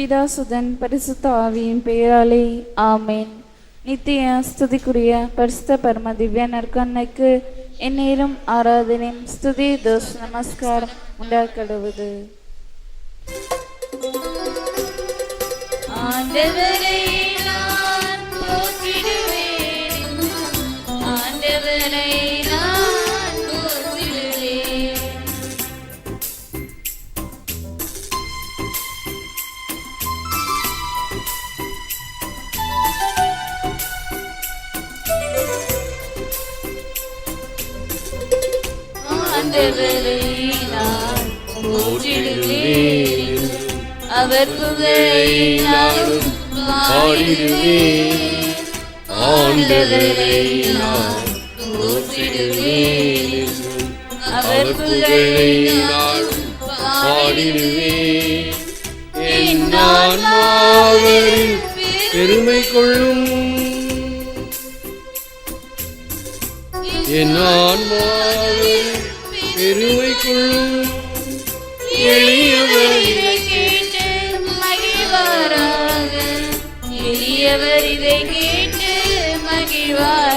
பிதாசுதன் பரிசுத்த ஆவியின் பெயராலே ஆமேன். நித்திய ஸ்துதிக்குரிய பரிசுத்த பரம திவ்ய நற்கண்ணைக்கு எந்நேரம் ஆராதனையும் ஸ்துதி தோஷ் நமஸ்காரம் உண்டாக்கடுவது. ஆண்டவரை நான் போற்றிடுவேன். ஆண்டவரை ஆண்டவரை நான் போற்றிடுவேன் அவர் புகழை நான் பாடிடுவேன் ஆண்டவரை நான் போற்றிடுவேன் அவர் புகழை நான் பாடிடுவேன் என் பெருமை கொள்ளும். என் ஆன்மாவில் பெருமை கொள்ளும் எளியவர் இதை கேட்டு மகிழ்வாராக. எளியவர் இதை கேட்டு மகிழ்வார்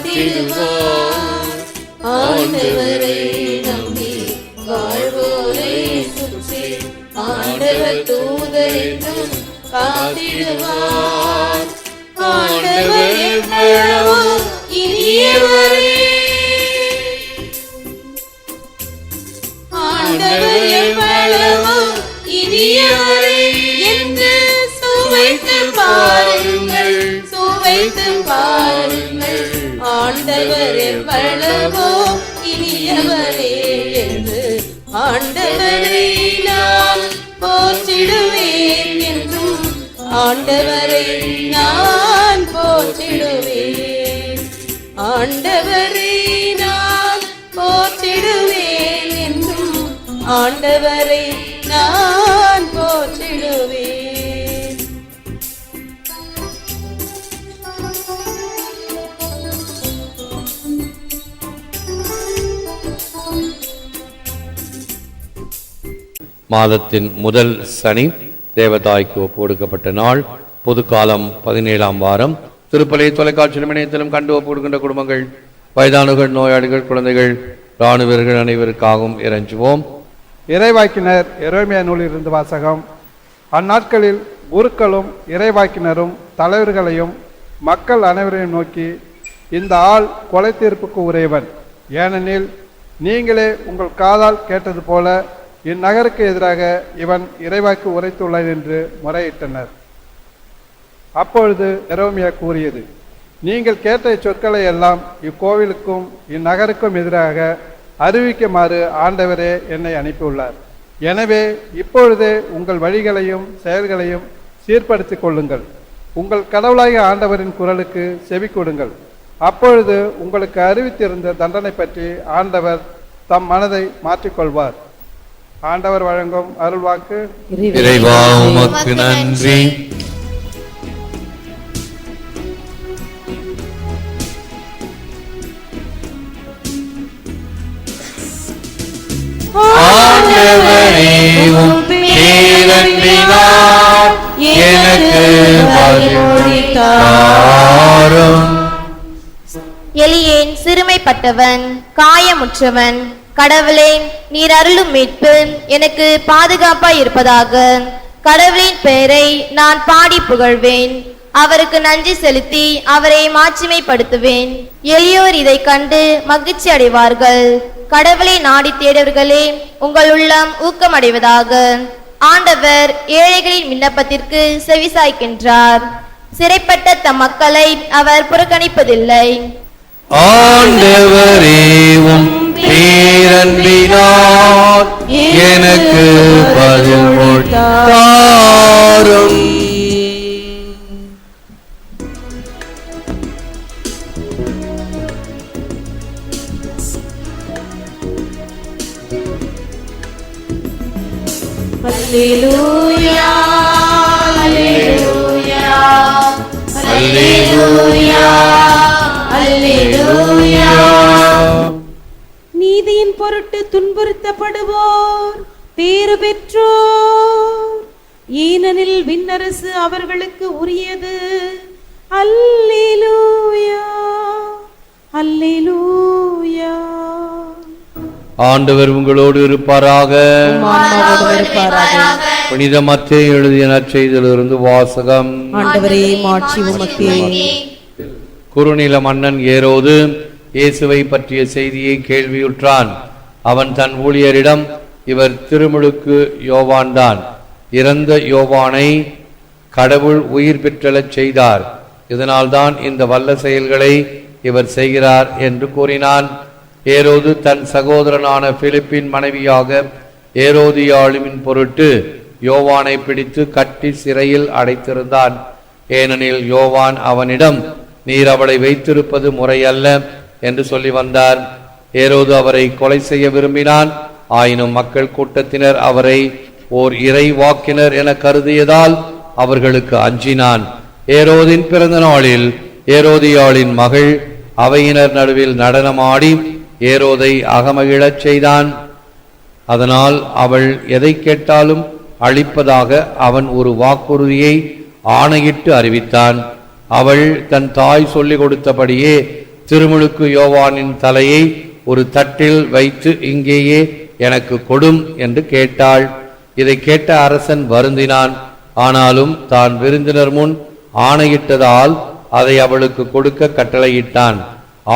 காத்திடுவார். ஆண்டவரை நம்பி வாழ்வோரை சுற்றி ஆண்டவர் தூதரை என்றும் காத்திடுவார் ஆண்டவர் வளமோ இனியவரே என்று ஆண்டவரை நான் போற்றிடுவேன் என்றும் ஆண்டவரை நான் போற்றிடுவேன். ஆண்டவரை நான் போற்றிடுவேன் என்றும் ஆண்டவரை மாதத்தின் முதல் சனி தேவதாய்க்கு ஒப்பு கொடுக்கப்பட்ட நாள். பொதுக்காலம் பதினேழாம் வாரம். திருப்பலை தொலைக்காட்சி இணையத்திலும் கண்டு ஒப்பு கொடுக்கின்ற குடும்பங்கள் வயதானுகள் நோயாளிகள் குழந்தைகள் இராணுவர்கள் அனைவருக்காகவும் இறைஞ்சுவோம். இறைவாக்கினர் ஏரேமிய நூலில் இருந்து வாசகம். அந்நாட்களில் குருக்களும் இறைவாக்கினரும் தலைவர்களையும் மக்கள் அனைவரையும் நோக்கி இந்த ஆள் கொலை தீர்ப்புக்கு உரியவன். ஏனெனில் நீங்களே உங்கள் காதால் கேட்டது போல இந்நகருக்கு எதிராக இவன் இறைவாக்கு உரைத்துள்ளான் என்று முறையிட்டனர். அப்பொழுது எரோமியா கூறியது நீங்கள் கேட்ட சொற்களை எல்லாம் இக்கோவிலுக்கும் இந்நகருக்கும் எதிராக அறிவிக்குமாறு ஆண்டவரே என்னை அனுப்பியுள்ளார். எனவே இப்பொழுதே உங்கள் வழிகளையும் செயல்களையும் சீர்படுத்திக் கொள்ளுங்கள். உங்கள் கடவுளாகிய ஆண்டவரின் குரலுக்கு செவி கொடுங்கள். அப்பொழுது உங்களுக்கு அறிவித்திருந்த தண்டனை பற்றி ஆண்டவர் தம் மனதை மாற்றிக்கொள்வார். ஆண்டவர் வழங்கும் அருள்வாக்கு இறைவா உமக்கு நன்றி. எனக்கு எலியேன் சிறுமைப்பட்டவன் காயமுற்றவன் கடவுளே நீர் அருளும் மீட்பு எனக்கு பாதுகாப்பாய் இருப்பதாக. கடவுளின் பெயரை நான் பாடி புகழ்வேன். அவருக்கு நன்றி செலுத்தி அவரை மாட்சிமைப்படுத்துவேன். எளியோர் இதை கண்டு மகிழ்ச்சி அடைவார்கள். கடவுளை நாடி தேடவர்களே உங்கள் உள்ளம் ஊக்கமடைவதாக. ஆண்டவர் ஏழைகளின் விண்ணப்பத்திற்கு செவிசாய்க்கின்றார். சிறைப்பட்ட தம் மக்களை அவர் புறக்கணிப்பதில்லை. ஆண்டவரே உம் பேரன்பினால் எனக்கு பதில் தாரும் Hallelujah, hallelujah, hallelujah, hallelujah. நீதியின் பொருட்டு துன்புறுத்தப்படுவோர். பேறு பெற்றோர். ஏனெனில் விண்ணரசு அவர்களுக்கு உரியது. அல்லேலூயா. அல்லேலூயா. ஆண்டவர் உங்களோடு இருப்பாராக. புனித மத்தேயு எழுதிய நற்செய்தியிலிருந்து வாசகம். ஆண்டவரே மாட்சி உமக்கே. குறுநில மன்னன் ஏரோது. இயேசுவை பற்றிய செய்தியை கேள்வியுற்றான். அவன் தன் ஊழியரிடம் இவர் திருமுழுக்கு யோவான்தான். இறந்த யோவானை கடவுள் உயிர் பெற்றலச் செய்தார். இதனால்தான் இந்த வல்ல செயல்களை இவர் செய்கிறார் என்று கூறினான். ஏரோது தன் சகோதரனான பிலிப்பின் மனைவியாக ஏரோதியாளுமின் பொருட்டு யோவானை பிடித்து கட்டி சிறையில் அடைத்திருந்தான். ஏனெனில் யோவான் அவனிடம் நீர் அவளை வைத்திருப்பது முறையல்ல. என்று சொல்லி வந்தார். ஏரோது அவரை கொலை செய்ய விரும்பினான். ஆயினும் மக்கள் கூட்டத்தினர் அவரை ஓர் இறை வாக்கினர் என கருதியதால் அவர்களுக்கு அஞ்சினான். ஏரோதின் பிறந்த நாளில் ஏரோதியாளின் மகள் அவையினர் நடுவில் நடனமாடி ஏரோதை அகமகிழச் செய்தான். அதனால் அவள் எதை கேட்டாலும் அளிப்பதாக அவன் ஒரு வாக்குறுதியை ஆணையிட்டு அறிவித்தான். அவள் தன் தாய் சொல்லிக் கொடுத்தபடியே திருமுழுக்கு யோவானின் தலையை ஒரு தட்டில் வைத்து இங்கேயே எனக்கு கொடும் என்று கேட்டாள். இதை கேட்ட அரசன் வருந்தினான். ஆனாலும் தான் விருந்தினர் முன் ஆணையிட்டதால் அதை அவளுக்கு கொடுக்க கட்டளையிட்டான்.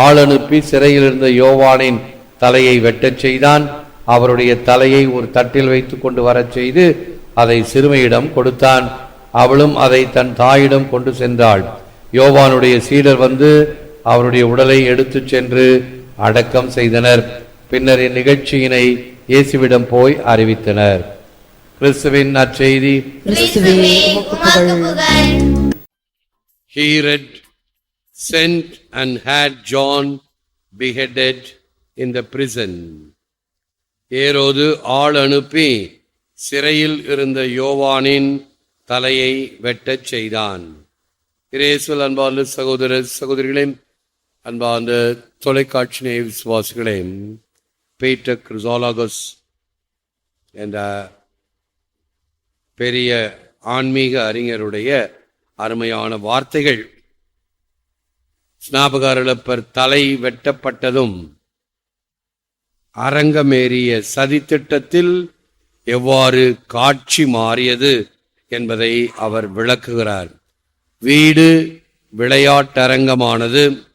ஆள் அனுப்பி சிறையில் இருந்த யோவானின் தலையை வெட்டச் செய்தான். அவருடைய தலையை ஒரு தட்டில் வைத்து கொண்டு வரச் செய்து அதை சிறுமையிடம் கொடுத்தான். அவளும் அதை தன் தாயிடம் கொண்டு சென்றாள். யோவானுடைய சீடர் வந்து அவருடைய உடலை எடுத்துச் சென்று அடக்கம் செய்தனர். பின்னர் இந்நிகழ்ச்சியினை இயேசுவிடம் போய் அறிவித்தனர். கிறிஸ்துவின் நற்செய்தி. உமக்கு புகழ். Herod sent and had John beheaded in the prison. ஏரோது ஆள் அனுப்பி சிறையில் இருந்த யோவானின் தலையை வெட்டச் செய்தான். இரேசுவல் அன்பார்ந்த சகோதர சகோதரிகளே அன்பார்ந்த தொலைக்காட்சி நேய விசுவாசிகளே பீட்டர் கிறிசாலாகஸ் என்ற பெரிய ஆன்மீக அறிஞருடைய அருமையான வார்த்தைகள் ஸ்நாபகாரலப்பர் தலை வெட்டப்பட்டதும் அரங்கமேறிய சதித்திட்டத்தில் எவ்வாறு காட்சி மாறியது என்பதை அவர் விளக்குகிறார். வீடு விளையாட்டரங்கமானது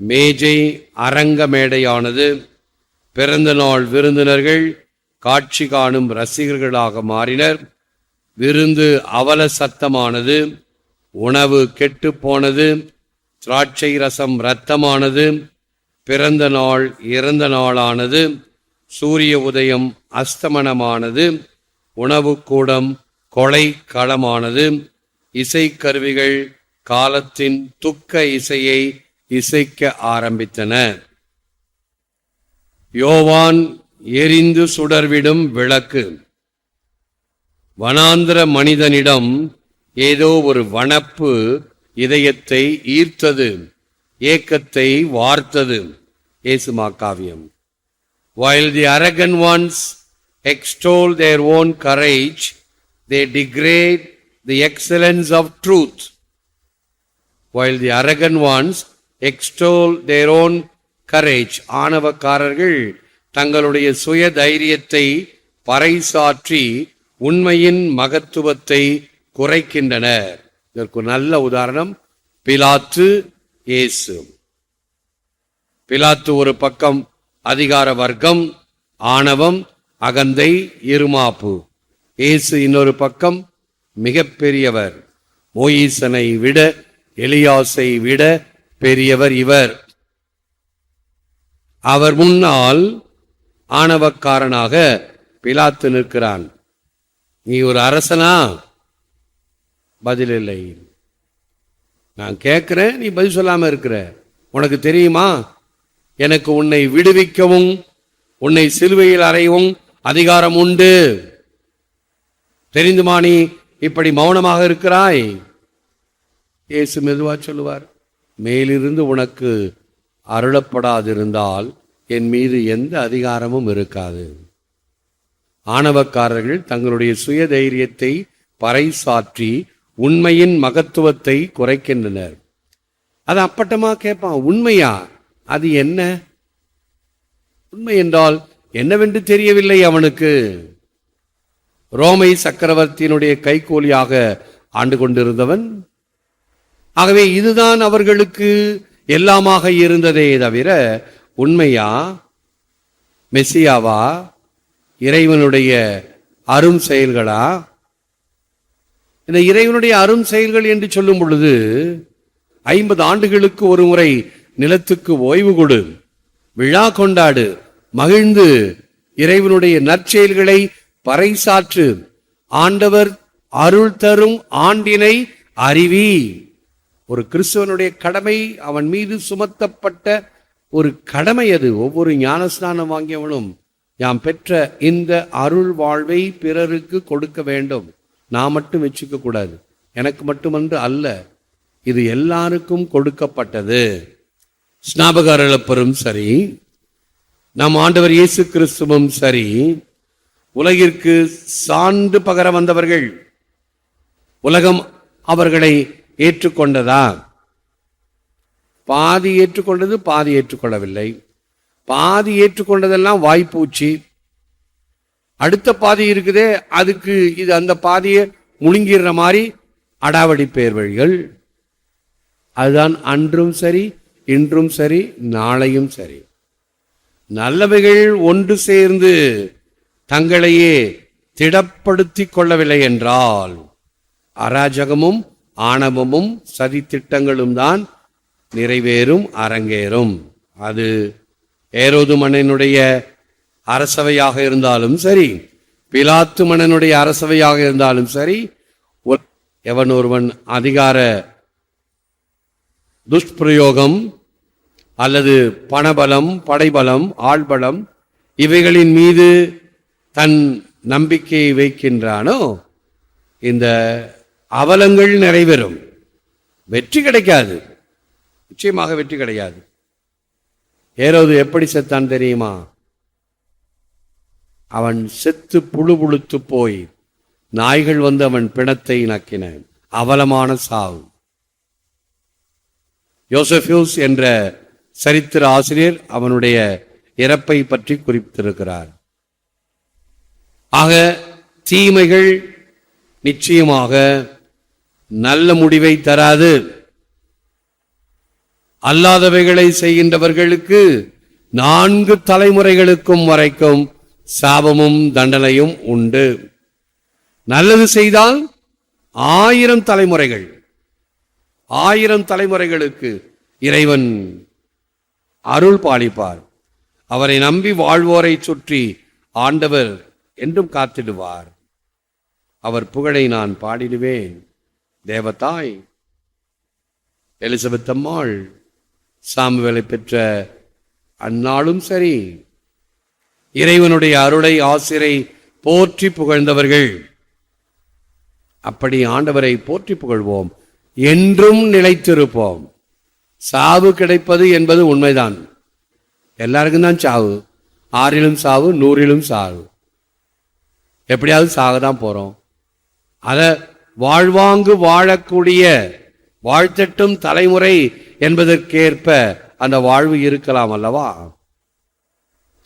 மேஜை அரங்க மேடையானது பிறந்த நாள் விருந்தினர்கள் காட்சி காணும் ரசிகர்களாக மாறினர். விருந்து அவல சத்தமானது உணவு கெட்டுப்போனது திராட்சை ரசம் இரத்தமானது பிறந்த நாள் இறந்த நாளானது சூரிய உதயம் அஸ்தமனமானது உணவு கூடம் கொலை களமானது இசைக்கருவிகள் காலத்தின் துக்க இசையை இசைக்க ஆரம்பித்தன யோவான் எரிந்து சுடர்விடும் விளக்கு வனாந்திர மனிதனிடம் ஏதோ ஒரு வனப்பு இதயத்தை ஈர்த்தது ஏக்கத்தை வார்த்தது ஏசுமா காவியம் while the arrogant ones extol their own courage they degrade the excellence of truth while the arrogant ones extol their own courage ஆணவக்காரர்கள் தங்களுடைய சுய தைரியத்தை பறைசாற்றி உண்மையின் மகத்துவத்தை குறைக்கின்றனர். இதற்கு நல்ல உதாரணம் பிலாத்து இயேசு. பிலாத்து ஒரு பக்கம் அதிகார வர்க்கம் ஆணவம் அகந்தை இருமாப்பு. இயேசு இன்னொரு பக்கம் மிகப்பெரியவர். மோயிசனை விட எலியாசை விட பெரியவர் இவர். அவர் முன்னால் ஆணவக்காரனாக பிலாத்து நிற்கிறான். நீ ஒரு அரசனா? பதில் இல்லை நான் கேட்கிறேன் நீ பதில் சொல்லாம இருக்கிற. உனக்கு தெரியுமா? எனக்கு உன்னை விடுவிக்கவும் உன்னை சிலுவையில் அறையவும் அதிகாரம் உண்டு. தெரிந்துமா நீ இப்படி மௌனமாக இருக்கிறாய்? இயேசு மெதுவா சொல்லுவார். மேலிருந்து உனக்கு அருளப்படாதிருந்தால் என் மீது எந்த அதிகாரமும் இருக்காது. ஆணவக்காரர்கள் தங்களுடைய சுய தைரியத்தை பறைசாற்றி உண்மையின் மகத்துவத்தை குறைக்கின்றனர். அது அப்பட்டமா கேட்பான் உண்மையா? அது என்ன? உண்மை என்றால் என்னவென்று தெரியவில்லை அவனுக்கு. ரோமை சக்கரவர்த்தியினுடைய கைகோலியாக ஆண்டு கொண்டிருந்தவன் ஆகவே இதுதான் அவர்களுக்கு எல்லாமாக இருந்ததே தவிர உண்மையா? மெஸ்ஸியாவா? இறைவனுடைய அரும் செயல்களா? இந்த இறைவனுடைய அரும் செயல்கள் என்று சொல்லும் பொழுது ஐம்பது ஆண்டுகளுக்கு ஒரு முறை நிலத்துக்கு ஓய்வு கொடு விழா கொண்டாடு மகிழ்ந்து இறைவனுடைய நற்செயல்களை பறைசாற்று ஆண்டவர் அருள் தரும் ஆண்டினை அறிவி. ஒரு கிறிஸ்தவனுடைய கடமை அவன் மீது சுமத்தப்பட்ட ஒரு கடமை அது. ஒவ்வொரு ஞானஸ்நானம் வாங்கியவனும் யாம் பெற்ற இந்த அருள் வாழ்வை பிறருக்கு கொடுக்க வேண்டும். நான் மட்டும் வச்சுக்க கூடாது. எனக்கு மட்டுமன்று அல்ல. இது எல்லாருக்கும் கொடுக்கப்பட்டது. ஸ்நாபகார இழப்பரும் சரி. நம் ஆண்டவர் இயேசு கிறிஸ்துவும் சரி. உலகிற்கு சான்று பகர வந்தவர்கள். உலகம் அவர்களை ஏற்றுக்கொண்டதா? பாதி ஏற்றுக்கொண்டது பாதி ஏற்றுக்கொள்ளவில்லை. பாதி ஏற்றுக்கொண்டதெல்லாம் வாய்ப்பூச்சி. அடுத்த பாதி இருக்குதே அதுக்கு இது அந்த பாதியை முழுங்கிடுற மாதிரி அடாவடி பேர் வழிகள் அதுதான் அன்றும் சரி இன்றும் சரி நாளையும் சரி. நல்லவைகள் ஒன்று சேர்ந்து தங்களையே திடப்படுத்தி கொள்ளவில்லை என்றால் அராஜகமும் ஆணவமும் சதித்திட்டங்களும் தான் நிறைவேறும் அரங்கேறும். அது ஏரோது மன்னனுடைய அரசவையாக இருந்தாலும் சரி பிலாத்து மன்னனுடைய அரசவையாக இருந்தாலும் சரி எவன் ஒருவன் அதிகார துஷ்பிரயோகம் அல்லது பணபலம் படைபலம் ஆள்பலம் இவைகளின் மீது தன் நம்பிக்கையை வைக்கின்றானோ இந்த அவலங்கள் நிறைவேறும். வெற்றி கிடைக்காது. நிச்சயமாக வெற்றி கிடையாது. ஏரோது எப்படி செத்தான் தெரியுமா? அவன் செத்து புழு புழுத்து போய் நாய்கள் வந்து அவன் பிணத்தை நக்கின அவலமான சாவு. யோசபியூஸ் என்ற சரித்திர ஆசிரியர் அவனுடைய இறப்பை பற்றி குறிப்பிட்டிருக்கிறார். ஆக தீமைகள் நிச்சயமாக நல்ல முடிவை தராது. அல்லாதவைகளை செய்கின்றவர்களுக்கு நான்கு தலைமுறைகளுக்கும் வரைக்கும் சாபமும் தண்டனையும் உண்டு. நல்லது செய்தால் ஆயிரம் தலைமுறைகள் ஆயிரம் தலைமுறைகளுக்கு இறைவன் அருள் பாலிப்பார். அவரை நம்பி வாழ்வோரை சுற்றி ஆண்டவர் என்றும் காத்திடுவார். அவர் புகழை நான் பாடிடுவேன். தேவதாய் எலிசபெத் அம்மாள் சாமுவேலை பெற்ற அந்நாளும் சரி இறைவனுடைய அருளை ஆசிரை போற்றி புகழ்ந்தவர்கள். அப்படி ஆண்டவரை போற்றி புகழ்வோம் என்றும் நிலைத்திருப்போம். சாவு கிடைப்பது என்பது உண்மைதான். எல்லாருக்கும் தான் சாவு. ஆறிலும் சாவு நூறிலும் சாவு. எப்படியாவது சாக தான் போறோம். அதை வாழ்வாங்கு வாழக்கூடிய வாழ்த்தட்டும் தலைமுறை என்பதற்கேற்ப அந்த வாழ்வு இருக்கலாம் அல்லவா?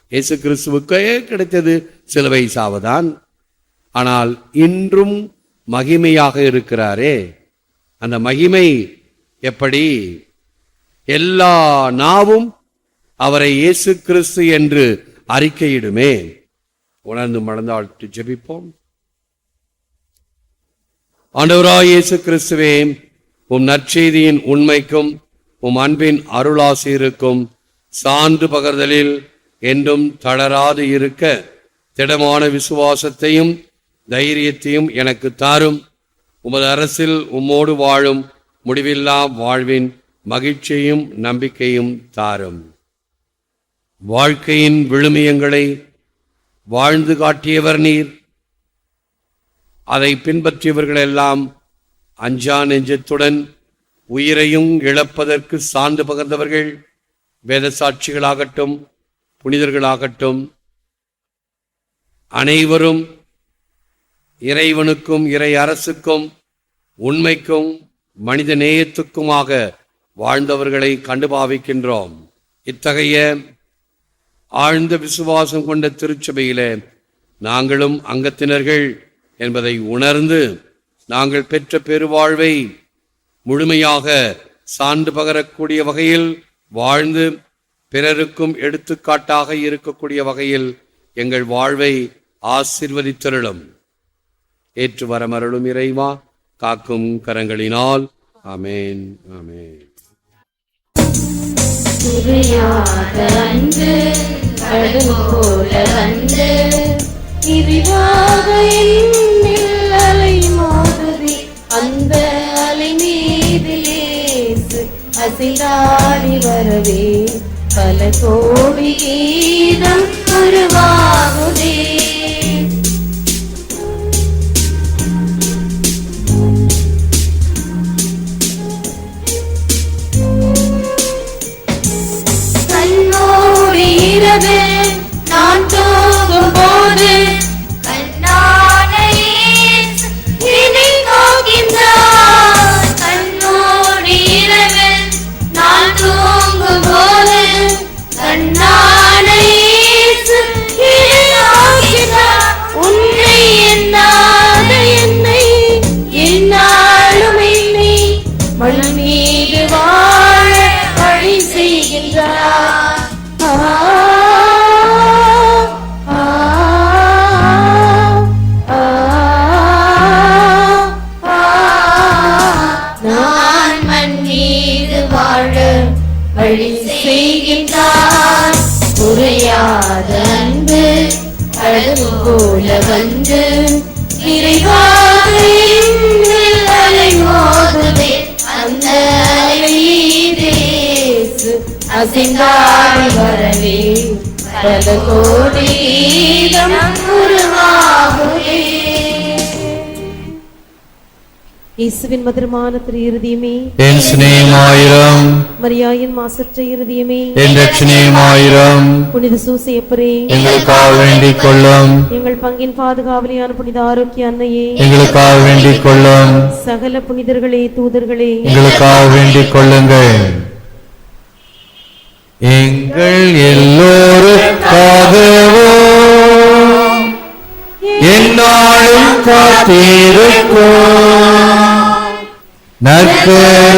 இயேசு கிறிஸ்துவுக்கே கிடைத்தது சிலுவை சாவுதான். ஆனால் இன்றும் மகிமையாக இருக்கிறாரே. அந்த மகிமை எப்படி? எல்லா நாவும் அவரை இயேசு கிறிஸ்து என்று அறிக்கையிடுமே. உணர்ந்து மணந்தாழ்த்து ஜெபிப்போம். ஆண்டவராய் இயேசு கிறிஸ்துவே உம் நற்செய்தியின் உண்மைக்கும் உம் அன்பின் அருளாசிருக்கும் சான்று பகர்தலில் என்றும் தளராது இருக்க திடமான விசுவாசத்தையும் தைரியத்தையும் எனக்கு தாரும். உமது அரசில் உம்மோடு வாழும் முடிவில்லா வாழ்வின் மகிழ்ச்சியும் நம்பிக்கையும் தாரும். வாழ்க்கையின் விழுமியங்களை வாழ்ந்து காட்டியவர் நீர். அதை பின்பற்றியவர்களெல்லாம் அஞ்சா நெஞ்சத்துடன் உயிரையும் இழப்பதற்கு சான்று பகர்ந்தவர்கள் வேத சாட்சிகளாகட்டும் புனிதர்களாகட்டும். அனைவரும் இறைவனுக்கும் இறை அரசுக்கும் உண்மைக்கும் மனித நேயத்துக்குமாக வாழ்ந்தவர்களை கண்டுபாவிக்கின்றோம் இத்தகைய ஆழ்ந்த விசுவாசம் கொண்ட திருச்சபையிலே நாங்களும் அங்கத்தினர்கள் என்பதை உணர்ந்து நாங்கள் பெற்ற பெருவாழ்வை முழுமையாக சான்று பகரக்கூடிய வகையில் வாழ்ந்து பிறருக்கும் எடுத்துக்காட்டாக இருக்கக்கூடிய வகையில் எங்கள் வாழ்வை ஆசிர்வதித்தருளும். ஏற்று வரமருளும் இறைவா காக்கும் கரங்களினால். அமேன் அமேன் போல வந்து விரிவாக என்னில் அலை மோதுதி அந்த அலை மீதிலேசு அசிலாடி வரவே. பல கோடி கீதம் உருவாகுதே பல கோடி கீதம் உருவாகுதே இயேசுவின் மதுரமான திரு இருதயமே என் சிநேகமாயிரம். மரியாயின் மாசற்ற இருதயமே என் ரட்சணியமாயிரம் புனித சூசையப்பரே எங்களுக்காக வேண்டிக் கொள்ளும். எங்கள் பங்கின் பாதுகாவலியான புனித ஆரோக்கிய அன்னையே எங்களுக்காக வேண்டிக் கொள்ளும். சகல புனிதர்களே தூதர்களே. எங்களுக்காக வேண்டிக் கொள்ளுங்கள். எங்கள் எல்லோருக்காகவும் என்னாலும் காத்திருக்கும். நற்கருணையாகவே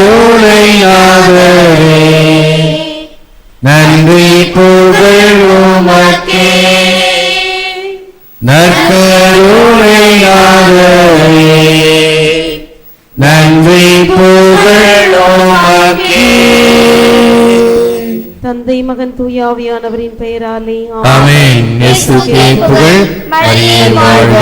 நன்றி புகழ் உமக்கே. நற்கருணையாகவே நன்றி புகழ் உமக்கே. தந்தை மகன் தூயாவியானவரின் பெயராலே ஆமென். இயேசுவே புகழ். மரியே வாழ்க.